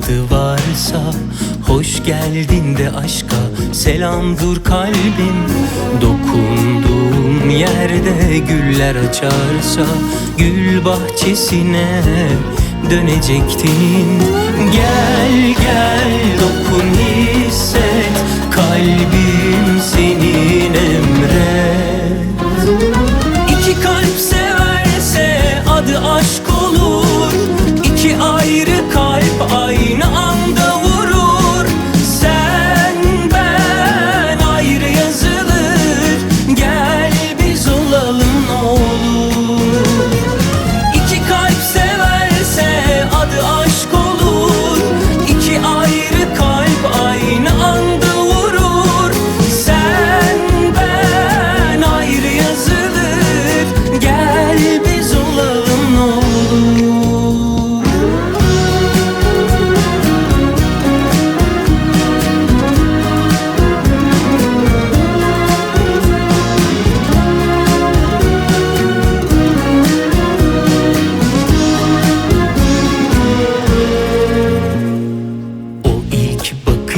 bir adı varsa Hoş geldin de aşka selam dur kalbim. Dokunduğum yerde güller açarsa Gül bahçesine dönecektin. Gel gel dokun hisset Kalbim senin emret İki kalp severse adı aşk olur İki ayrı kalp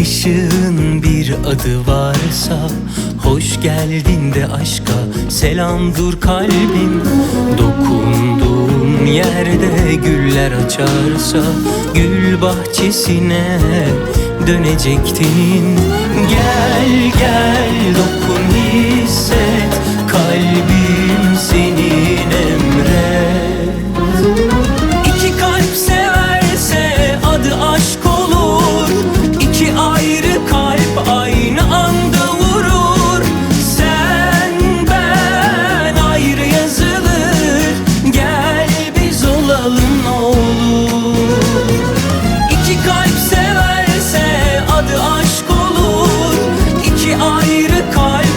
bakışın bir adı varsa Hoş geldin de aşka. Selam dur kalbim. Dokunduğum yerde güller açarsa Gül bahçesine dönecektin